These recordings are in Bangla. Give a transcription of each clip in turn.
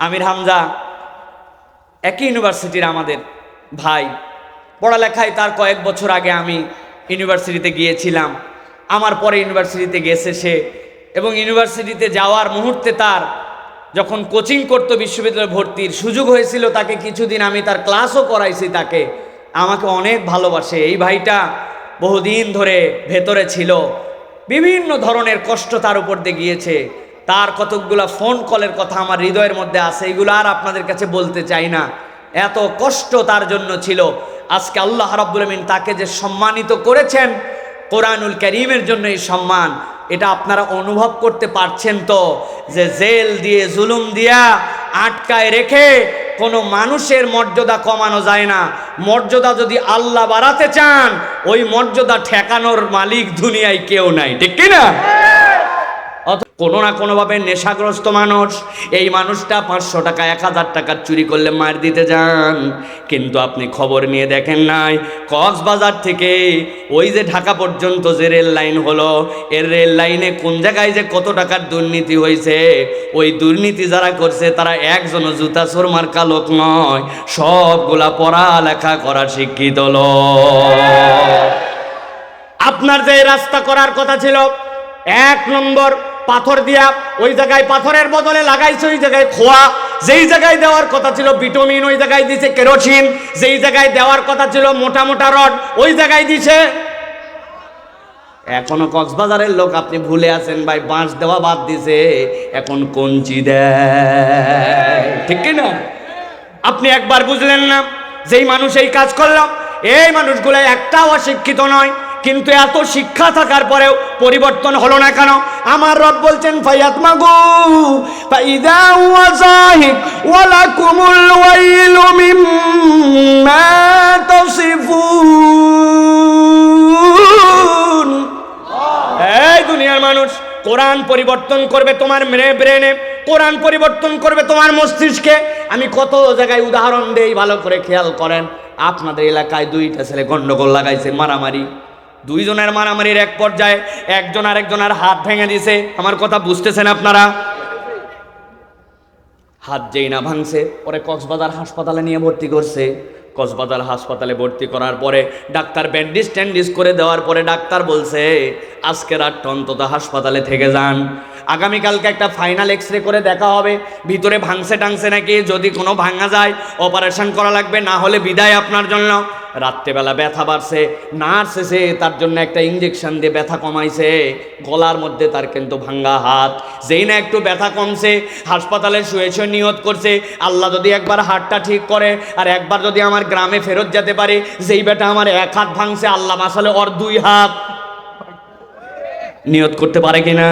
আমির হামজা, একই ইউনিভার্সিটির আমাদের ভাই। পড়ালেখায় তার কয়েক বছর আগে আমি ইউনিভার্সিটিতে গিয়েছিলাম। আমার পরে ইউনিভার্সিটিতে গেছে সে এবং ইউনিভার্সিটিতে যাওয়ার মুহূর্তে তার যখন কোচিং করতো বিশ্ববিদ্যালয়ে ভর্তির সুযোগ হয়েছিল তাকে কিছুদিন আমি তার ক্লাসও করাইছি তাকে। আমাকে অনেক ভালোবাসে। এই ভাইটা বহুদিন ধরে ভেতরে ছিল। বিভিন্ন ধরনের কষ্ট তার উপর দিয়ে গিয়েছে। তার কতকগুলা ফোন কলের কথা আমার হৃদয়ের মধ্যে আছে, এগুলো আর আপনাদের কাছে বলতে চাই না। এত কষ্ট তার জন্য ছিল। আজকে আল্লাহ রাব্বুল আমিন তাকে যে সম্মানিত করেছেন, কোরআনুল করিমের জন্য এই সম্মান, এটা আপনারা অনুভব করতে পারছেন তো? যে জেল দিয়ে, জুলুম দিয়া আটকায় রেখে কোনো মানুষের মর্যাদা কমানো যায় না। মর্যাদা যদি আল্লাহ বাড়াতে চান, ওই মর্যাদা ঠেকানোর মালিক দুনিয়ায় কেউ নাই। ঠিক কি না অথ কোনো না কোনোভাবে নেশাগ্রস্ত মানুষ। এই মানুষটা পাঁচশো টাকা, এক হাজার টাকা চুরি করলে মার দিতে যান। কিন্তু আপনি খবর নিয়ে দেখেন নাই, কক্সবাজার থেকে ওই যে ঢাকা পর্যন্ত যে রেল লাইন হলো, এর রেল লাইনে কোন জায়গায় যে কত টাকার দুর্নীতি হয়েছে, ওই দুর্নীতি যারা করছে তারা একজন জুতা মার্কা লোক নয়, সবগুলা পড়ালেখা করা শিক্ষিত লোক। আপনার যে রাস্তা করার কথা ছিল, এক নম্বর পাথর দিয়া ওই জায়গায় পাথরের বদলে লাগাইছে, ওই জায়গায় খোয়া। যেই জায়গায় দেওয়ার কথা ছিল ভিটামিন ওই জায়গায় দিছে কেরোসিন যেই জায়গায় দেওয়ার কথা ছিল মোটা মোটা রড ওই জায়গায় দিছে। এখনও কক্সবাজারের লোক, আপনি ভুলে আছেন ভাই, বাঁশ দেওয়া বাদ দিছে। এখন কঞ্চি দেয়। ঠিক না? আপনি একবার বুঝলেন না, যেই মানুষ এই কাজ করলাম, এই মানুষগুলো একটাও অশিক্ষিত নয়। কিন্তু এত শিক্ষা থাকার পরেও পরিবর্তন হলো না কেন? আমার রব বলছেন, ফাইয়াত মাগু, ফাইদা হুয়া জাহিক ওয়ালা কুমুল ওয়াইলু মিম্মা তাসিফুন। এই দুনিয়ার মানুষ, কোরআন পরিবর্তন করবে তোমার ব্রেনে, কোরআন পরিবর্তন করবে তোমার মস্তিষ্কে। আমি কত জায়গায় উদাহরণ দেই, ভালো করে খেয়াল করেন। আপনাদের এলাকায় দুইটা ছেলে গন্ডগোল লাগাইছে, মারামারি। দুইজনের মারামারির এক পর্যায়ে একজন আরেকজনের হাত ভেঙে দিছে। আমার কথা বুঝতেছেন আপনারা? হাত যেই না ভাঙছে, পরে কক্সবাজার হাসপাতালে নিয়ে ভর্তি করছে। কক্সবাজার হাসপাতালে ভর্তি করার পরে ডাক্তার ব্যান্ডিজ ট্যান্ডিজ করে দেওয়ার পরে ডাক্তার বলছে আজকে রাতটা অন্তত হাসপাতালে থেকে যান। আগামীকালকে একটা ফাইনাল এক্স রে করে দেখা হবে। ভিতরে ভাঙছে টাংছে নাকি, যদি কোনো ভাঙা যায়, অপারেশন করা লাগবে, না হলে বিদায় আপনার জন্য। রাত্রেবেলা ব্যথা বাড়ছে। নার্স এসে তার জন্য একটা ইঞ্জেকশন দিয়ে ব্যথা কমাইছে। গলার মধ্যে তার কিন্তু ভাঙ্গা হাত। যেই না একটু ব্যথা কমছে, হাসপাতালে শুয়ে শুয়ে নিয়ত করছে। আল্লাহ যদি একবার হাতটা ঠিক করে আর একবার যদি আমার গ্রামে ফেরত যেতে পারে, যেই বেটা আমার এক হাত ভাঙছে, আল্লাহ মাসালে ওর দুই হাত। নিয়ত করতে পারে কিনা?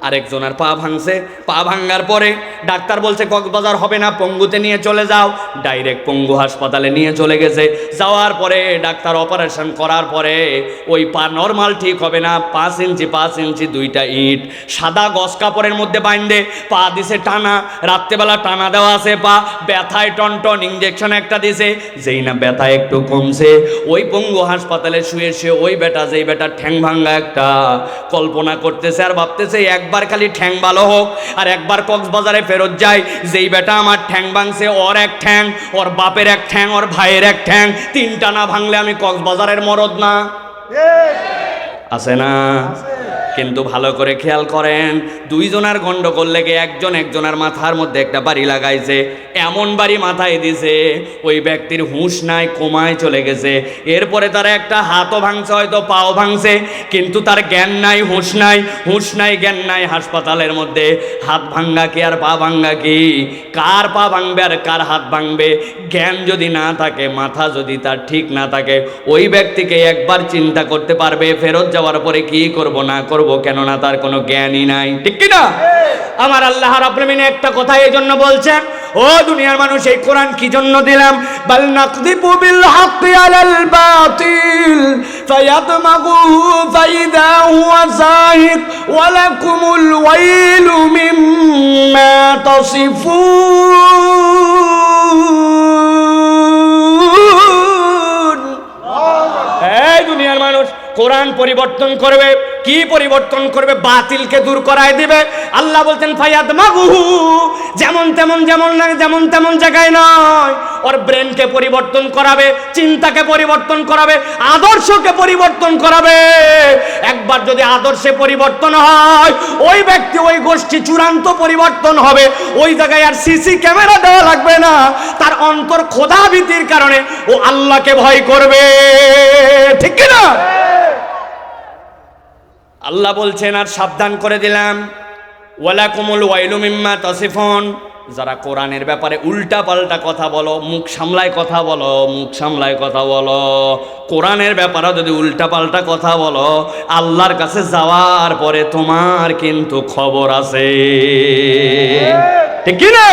আরেকজনের পা ভাঙছে। পা ভাঙ্গার পরে ডাক্তার বলছে, কক্সবাজার হবে না, পঙ্গুতে নিয়ে চলে যাও। ডাইরেক্ট পঙ্গু হাসপাতালে নিয়ে চলে গেছে। যাওয়ার পরে ডাক্তার অপারেশন করার পরে ওই পা নর্মাল ঠিক হবে না, পাঁচ ইঞ্চি পাঁচ ইঞ্চি দুইটা ইট, সাদা গস কাপড়ের মধ্যে বাইন্দে পা দিছে টানা, রাত্রেবেলা টানা দেওয়া আছে পা, ব্যথায় টনটন ইঞ্জেকশন একটা দিছে, যেই না ব্যথা একটু কমছে। ওই পঙ্গু হাসপাতালে শুয়ে শুয়ে ওই বেটা, যেই বেটা ঠ্যাং ভাঙ্গা একটা কল্পনা করতেছে আর ভাবতেছে, একবার খালি ঠ্যাং ভালো হোক, আর একবার কক্সবাজারে ফেরত যায় যেই বেটা আমার ঠ্যাং ভাঙছে ওর এক ঠ্যাং ওর বাপের এক ঠ্যাং ওর ভাইয়ের এক ঠ্যাং তিনটা না ভাঙলে আমি কক্সবাজারের মরদ না। আছে না? কিন্তু ভালো করে খেয়াল করেন, দুইজনের গন্ডগোল লেগে একজন একজনের মাথার মধ্যে একটা বাড়ি লাগাইছে, এমন বাড়ি মাথায় দিছে, ওই ব্যক্তির হুঁশ নাই, কমায় চলে গেছে। এরপরে তারা একটা হাতও ভাঙছে, হয়তো পাও ভাঙছে, কিন্তু তার জ্ঞান নাই, হুঁশ নাই হুঁশ নাই, জ্ঞান নাই হাসপাতালের মধ্যে। হাত ভাঙ্গা কি আর পা ভাঙ্গা কি? কার পা ভাঙবে আর কার হাত ভাঙবে? জ্ঞান যদি না থাকে, মাথা যদি তার ঠিক না থাকে, ওই ব্যক্তিকে একবার চিন্তা করতে পারবে, ফেরত যাওয়ার পরে কি করব, না করব? কেননা তার কোনো জ্ঞানই নাই। ঠিক কি না আমার আল্লাহ রাব্বুল আমিন একটা কথা এই জন্য বলছেন, ও দুনিয়ার মানুষ, এই কোরআন কি জন্য দিলাম? বাল নাকদিবু বিল হাক্কি আলাল বাতিল ফায়াদমাগুহু ফাইদা হুয়া জাহিক ওয়া লাকুমুল ওয়াইলু মিম্মা তাসিফুন। এই দুনিয়ার মানুষ কোরআন পরিবর্তন করবে। কি পরিবর্তন করবে? বাতিলকে দূর করায় দিবে। আল্লাহ বলছেন ফায়াদ মাগুহু যেমন তেমন, যেমন না যেমন তেমন জায়গায় নয়। ওর ব্রেনকে পরিবর্তন করাবে, চিন্তাকে পরিবর্তন করাবে, আদর্শকে পরিবর্তন করাবে। একবার যদি আদর্শে পরিবর্তন হয়, ওই ব্যক্তি, ওই গোষ্ঠী চূড়ান্ত পরিবর্তন হবে। ওই জায়গায় আর সিসি ক্যামেরা দেওয়া লাগবে না। তার অন্তর খোদা ভীতির কারণে ও আল্লাহকে ভয় করবে। ঠিক কি না আল্লাহ বলছেন, আর সাবধান করে দিলাম। ওয়ালা কুমুল ওয়াইলু মিম্মা তাসিফুন। যারা কোরআনের ব্যাপারে উল্টা পাল্টা কথা বলো, মুখ সামলায় কথা বলো, মুখ সামলায় কথা বলো। কোরআনের ব্যাপারে যদি উল্টা পাল্টা কথা বলো, আল্লাহর কাছে যাওয়ার পরে তোমার কিন্তু খবর আছে। ঠিক কি না?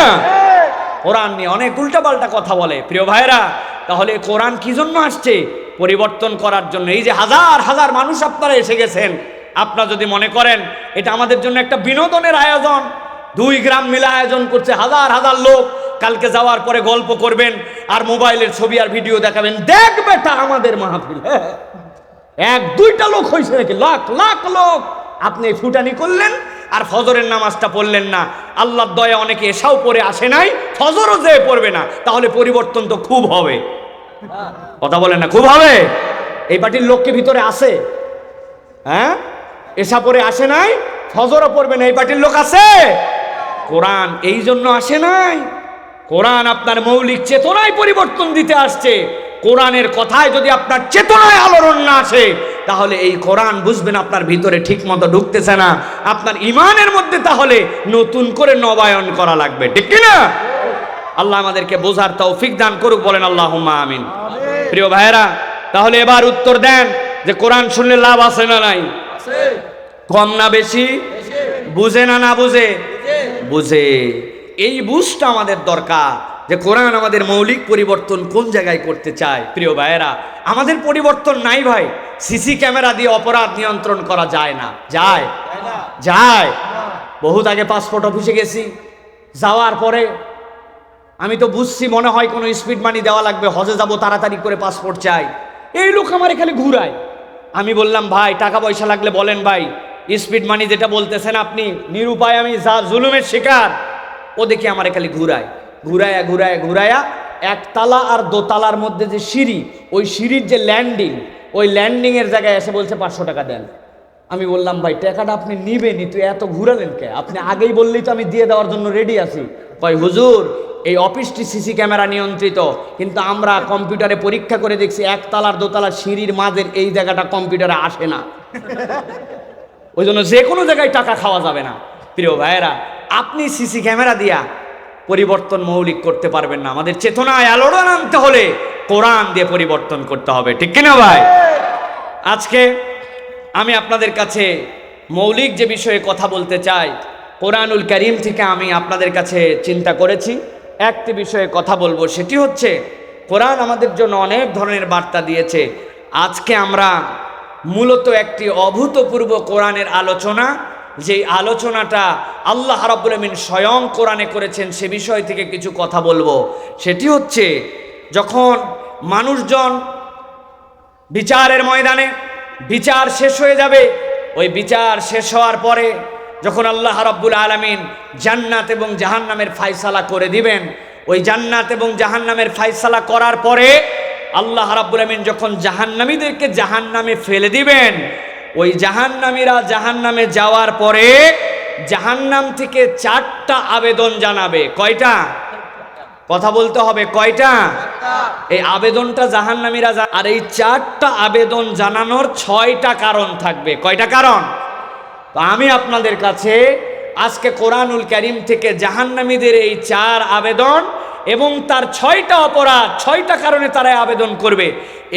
কোরআন নিয়ে অনেক উল্টা পাল্টা কথা বলে। প্রিয় ভাইরা তাহলে কোরআন কি জন্য আসছে? পরিবর্তন করার জন্য। এই যে হাজার হাজার মানুষ আপনারা এসে গেছেন। আপনারা যদি মনে করেন, এটা আমাদের জন্য একটা বিনোদনের আয়োজন। দুই গ্রাম মিলে আয়োজন করছে হাজার হাজার লোক। কালকে যাওয়ার পরে গল্প করবেন আর মোবাইলের ছবি আর ভিডিও দেখাবেন। দেখ বেটা আমাদের মাহফিল। হ্যাঁ। এক, দুইটা লোক হয়েছে নাকি? লাখ লাখ লোক। আপনি ফুটানি করলেন আর ফজরের নামাজটা পড়লেন না। আল্লাহর দয়া অনেকে এসাও পড়ে আসে নাই, ফজরও যে পড়বে না, তাহলে পরিবর্তন তো খুব হবে। কথা বলেন না, খুব হবে? এই পার্টির লোককে ভিতরে আসে হ্যাঁ? এসা পরে আসে নাই ফজরও পড়বে না এই পার্টির লোক আছে। কোরআন এই জন্য আসে নাই। কোরআন আপনার মৌলিক চেতনায় পরিবর্তন দিতে আসছে। কোরআনের কথায় যদি আপনার চেতনায় আলোড়ন না আসে তাহলে এই কোরআন বুঝবেন আপনার ভিতরে ঠিক মতো ঢুকতেছে না। আপনার ইমানের মধ্যে তাহলে নতুন করে নবায়ন করা লাগবে ঠিক কি না? আল্লাহ আমাদেরকে বোঝার তৌফিক দান করুক বলেন আল্লাহ আমিন। প্রিয় ভাইয়েরা তাহলে এবার উত্তর দেন যে কোরআন শুনলে লাভ আছে না নাই? কম না বেশি? বুঝে না না বুঝে? বুঝে। এই বুঝটা আমাদের দরকার যে কোরআন আমাদের মৌলিক পরিবর্তন কোন জায়গায় করতে চায়। প্রিয় ভাইয়েরা, আমাদের পরিবর্তন নাই ভাই। সিসি ক্যামেরা দিয়ে অপরাধ নিয়ন্ত্রণ করা যায় না। যায়। যায়। বহুত আগে পাসপোর্ট অফিসে গেছি। যাওয়ার পরে আমি তো বুঝছি, মনে হয় কোনো স্পিড মানি দেওয়া লাগবে। হজে যাব, তাড়াতাড়ি করে পাসপোর্ট চাই। এই লোক আমার এখানে ঘুরায়। আমি বললাম, ভাই, টাকা পয়সা লাগলে বলেন ভাই। স্পিড মানি যেটা বলতেছেন আপনি, নিরুপায় আমি যা জুলুমের শিকার, ও দেখি আমার খালি ঘুরায়। ঘুরায়া ঘুরায়া ঘুরায়া একতলা আর দোতলার মধ্যে যে সিঁড়ি, ওই সিঁড়ির যে ল্যান্ডিং ওই ল্যান্ডিং এর জায়গায় এসে বলছে, পাঁচশো টাকা দেন। আমি বললাম, ভাই, টাকাটা আপনি নিবেনই তুই এত ঘুরালেন কে? আপনি আগেই বললেই তো আমি দিয়ে দেওয়ার জন্য রেডি আছি। কয়, হুজুর, এই অফিসটি সিসি ক্যামেরা নিয়ন্ত্রিত, কিন্তু আমরা কম্পিউটারে পরীক্ষা করে দেখছি, একতলার দোতলার সিঁড়ির মাঝের এই জায়গাটা কম্পিউটারে আসে না। ওই জন্য যে কোনো জায়গায় টাকা খাওয়া যাবে না। প্রিয় ভাইয়েরা, আপনি সিসি ক্যামেরা দিয়া পরিবর্তন মৌলিক করতে পারবেন না। আমাদের চেতনায় আলোড়ন আনতে হলে কোরআন দিয়ে পরিবর্তন করতে হবে। ঠিক কিনা ভাই? আজকে আমি আপনাদের কাছে মৌলিক যে বিষয়ে কথা বলতে চাই, কোরআনুল করিম থেকে আমি আপনাদের কাছে চিন্তা করেছি। একটি বিষয়ে কথা বলব, সেটি হচ্ছে, কোরআন আমাদের জন্য অনেক ধরনের বার্তা দিয়েছে। আজকে আমরা মূলত একটি অভূতপূর্ব কোরআনের আলোচনা। যেই আলোচনাটা আল্লাহ রাব্বুল আমিন স্বয়ং কোরআনে করেছেন, সে বিষয় থেকে কিছু কথা বলব। সেটি হচ্ছে, যখন মানুষজন বিচারের ময়দানে, বিচার শেষ হয়ে যাবে, ওই বিচার শেষ হওয়ার পরে যখন আল্লাহ রাব্বুল আলামিন জান্নাত এবং জাহান্নামের ফায়সালা করে দিবেন, ওই জান্নাত এবং জাহান্নামের ফায়সালা করার পরে আল্লাহ রাব্বুল আলামিন যখন জাহান্নামীদেরকে জাহান্নামে ফেলে দিবেন, ওই জাহান্নামীরা জাহান্নামে যাওয়ার পরে জাহান্নাম থেকে চারটা আবেদন জানাবে। কয়টা? কথা বলতে হবে, কয়টা? এই আবেদনটা জাহান্নামীরা আর এই চারটা আবেদন জানানোর ছয়টা কারণ থাকবে। কয়টা কারণ? তো আমি আপনাদের কাছে আজকে কোরআনুল করিম থেকে জাহান্নামীদের এই চার আবেদন এবং তার ছয়টা অপরাধ ছয়টা কারণে তারা আবেদন করবে।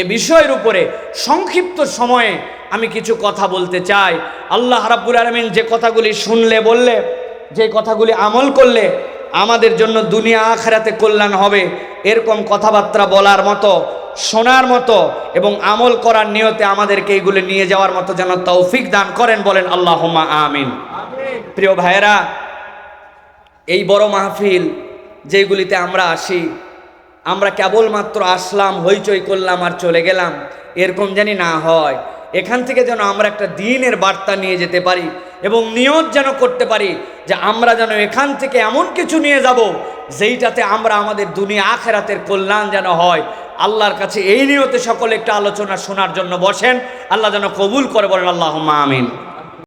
এ বিষয়ের উপরে সংক্ষিপ্ত সময়ে আমি কিছু কথা বলতে চাই। আল্লাহ রাব্বুল আলমিন যে কথাগুলি শুনলে বললে যে কথাগুলি আমল করলে আমাদের জন্য দুনিয়া আখেরাতে কল্যাণ হবে। এরকম কথাবার্তা বলার মতো শোনার মতো এবং আমল করার নিয়তে আমাদেরকে এইগুলো নিয়ে যাওয়ার মতো যেন তৌফিক দান করেন বলেন আল্লাহ আমিন। প্রিয় ভাইয়েরা এই বড় মাহফিল যেগুলিতে আমরা আসি, আমরা কেবলমাত্র আসলাম, হইচই করলাম আর চলে গেলাম, এরকম জানি না হয়। এখান থেকে যেন আমরা একটা দিনের বার্তা নিয়ে যেতে পারি এবং নিয়ত যেন করতে পারি যে আমরা যেন এখান থেকে এমন কিছু নিয়ে যাব যেইটাতে আমরা আমাদের দুনিয়া আখেরাতের কল্যাণ যেন হয়। আল্লাহর কাছে এই নিয়তে সকলে একটা আলোচনা শোনার জন্য বসেন। আল্লাহ যেন কবুল করে বলেন আল্লাহ আমিন।